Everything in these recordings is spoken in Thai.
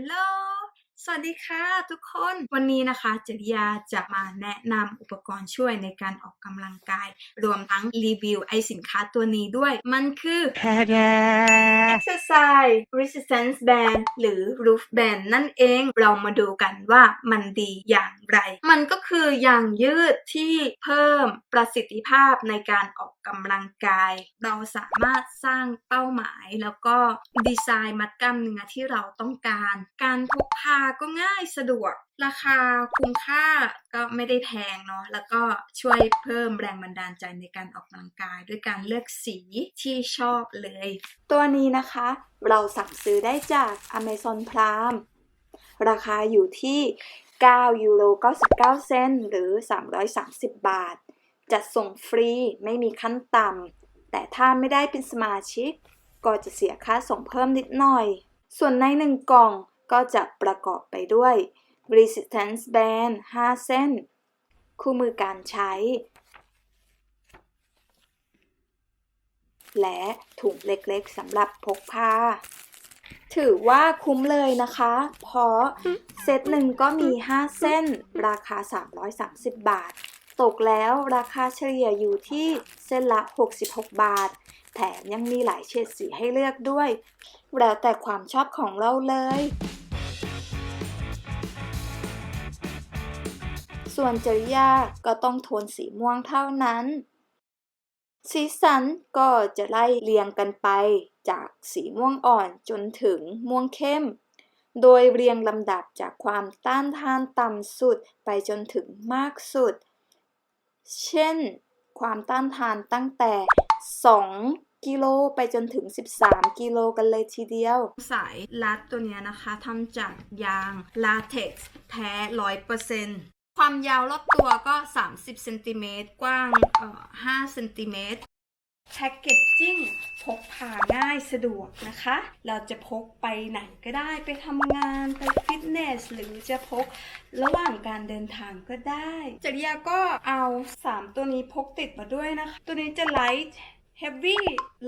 ลโหล สวัสดีค่ะทุกคนวันนี้นะคะจริยาจะมาแนะนำอุปกรณ์ช่วยในการออกกำลังกาย รวมทั้งรีวิวไอสินค้าตัวนี้ด้วย มันคือ Exercise Resistance Band หรือ Roof Band นั่นเองเรามาดูกันว่ามันดีอย่างไร มันก็คือยางยืดที่เพิ่มประสิทธิภาพในการออกกำลังกาย เราสามารถสร้างเป้าหมาย แล้วก็ดีไซน์มัดกล้ามเนื้อที่เราต้องการ การพกพาก็ง่ายสะดวก ราคาคุ้มค่าก็ไม่ได้แพงเนาะแล้วก็ช่วยเพิ่มแรงบันดาลใจในการออกกำลังกาย ด้วยการเลือกสีที่ชอบเลย ตัวนี้นะคะ เราสั่งซื้อได้จาก Amazon Prime ราคาอยู่ที่9ยูโร99 เซนต์หรือ 330 บาท จัดส่งฟรีไม่มีขั้นต่ำ แต่ถ้าไม่ได้เป็นสมาชิก ก็จะเสียค่าส่งเพิ่มนิดหน่อย ส่วนในหนึ่งกล่อง ก็จะประกอบไปด้วย resistance band 5 เส้น คู่มือการใช้ และถุงเล็กๆสำหรับพกพา ถือว่าคุ้มเลยนะคะ เพราะเซตหนึ่งก็มี 5 เส้น ราคา 330 บาท ตกแล้วราคาเฉลี่ยอยู่ที่เส้นละ 66 บาท แถมยังมีหลายเฉดสีให้เลือกด้วย แล้วแต่ความชอบของเราเลย ส่วนจริยาก็ต้องโทนสีม่วงเท่านั้น สีสันก็จะไล่เรียงกันไป จากสีม่วงอ่อนจนถึงม่วงเข้ม โดยเรียงลำดับจากความต้านทานต่ำสุดไปจนถึงมากสุด เช่น ความต้านทานตั้งแต่ 2กิโลไปจนถึง 13 กิโลกันเลยทีเดียว สายรัดตัวนี้นะคะทำจากยางลาเท็กซ์แท้100% ความยาวรอบตัวก็ 30เซนติเมตรกว้างเอ่อ5เซนติเมตรแพ็กเกจจิ้งพกพาง่ายสะดวกนะคะ เราจะพกไปไหนก็ได้ไปทำงานไปฟิตเนส หรือจะพกระหว่างการเดินทางก็ได้จริยาก็เอา 3 ตัวนี้พกติดมาด้วยนะคะ ตัวนี้จะ light heavy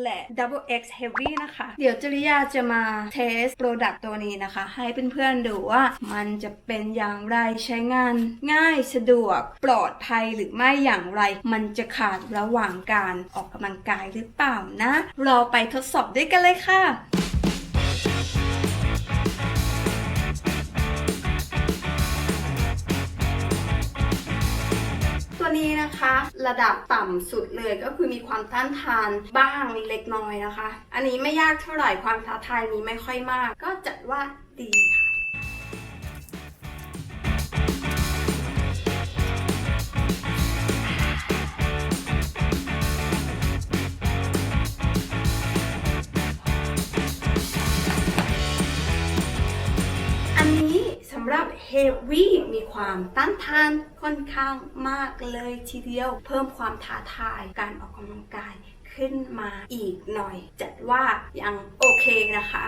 และ double x heavy นะคะ เดี๋ยวจริยาจะมาเทสโปรดักต์ตัวนี้นะคะ ให้เพื่อนๆดูว่ามันจะเป็นอย่างไรใช้งานง่ายสะดวกปลอดภัยหรือไม่อย่างไร มันจะขาดระหว่างการออกกำลังกายหรือเปล่านะ เราไปทดสอบด้วยกันเลยค่ะ นะคะ ระดับต่ำสุดเลยก็คือมีความต้านทานบ้างเล็กน้อยนะคะ อันนี้ไม่ยากเท่าไหร่ความท้าทายนี้ไม่ค่อยมาก ก็จัดว่าดีค่ะำหรับเฮวี่มีความต้านทานค่อนข้างมากเลยทีเดียว เพิ่มความท้าทายการออกกำลังกายขึ้นมาอีกหน่อย จัดว่ายังโอเคนะคะ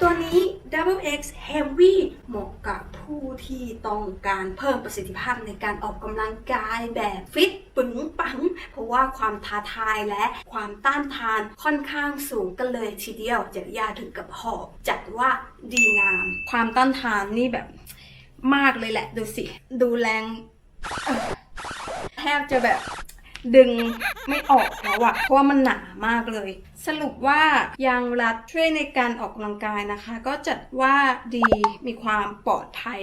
ตัวนี้ Double X Heavy เหมาะกับผ ผู้ที่ต้องการเพิ่มประสิทธิภาพในการออกกำลังกายแบบฟิตปึงปัง เพราะว่าความท้าทายและความต้านทานค่อนข้างสูงกันเลยทีเดียวจะยาถึงกับหอบจัดว่าดีงาม ความต้านทานนี่แบบมากเลยแหละ ดูสิ ดูแรงแทบจะแบบดึงไม่ออกแล้วอะเพราะว่ามันหนามากเลย สรุปว่ายางรัดช่วยในการออกกำลังกายนะคะ ก็จัดว่าดีมีความปลอดภัย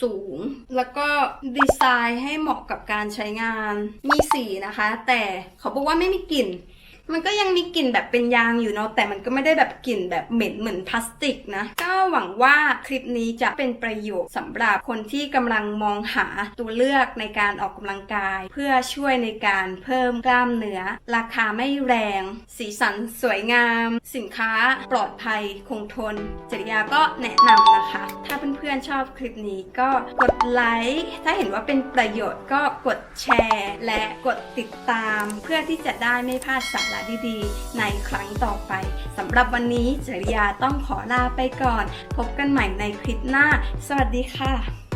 สูง แล้วก็ดีไซน์ให้เหมาะกับการใช้งาน มีสีนะคะ แต่เขาบอกว่าไม่มีกลิ่น มันก็ยังมีกลิ่นแบบเป็นยางอยู่เนาะแต่มันก็ไม่ได้แบบกลิ่นแบบเหม็นเหมือนพลาสติกนะก็หวังว่าคลิปนี้จะเป็นประโยชน์สำหรับคนที่กำลังมองหาตัวเลือกในการออกกำลังกาย เพื่อช่วยในการเพิ่มกล้ามเนื้อ ราคาไม่แรง สีสันสวยงาม สินค้าปลอดภัยคงทน จริยาก็แนะนำนะคะ ถ้าเพื่อนๆชอบคลิปนี้ก็กดไลค์ถ้าเห็นว่าเป็นประโยชน์ก็กดแชร์ และกดติดตาม เพื่อที่จะได้ไม่พลาดสาระดีๆ ในครั้งต่อไปสำหรับวันนี้จริยาต้องขอลาไปก่อน พบกันใหม่ในคลิปหน้า สวัสดีค่ะ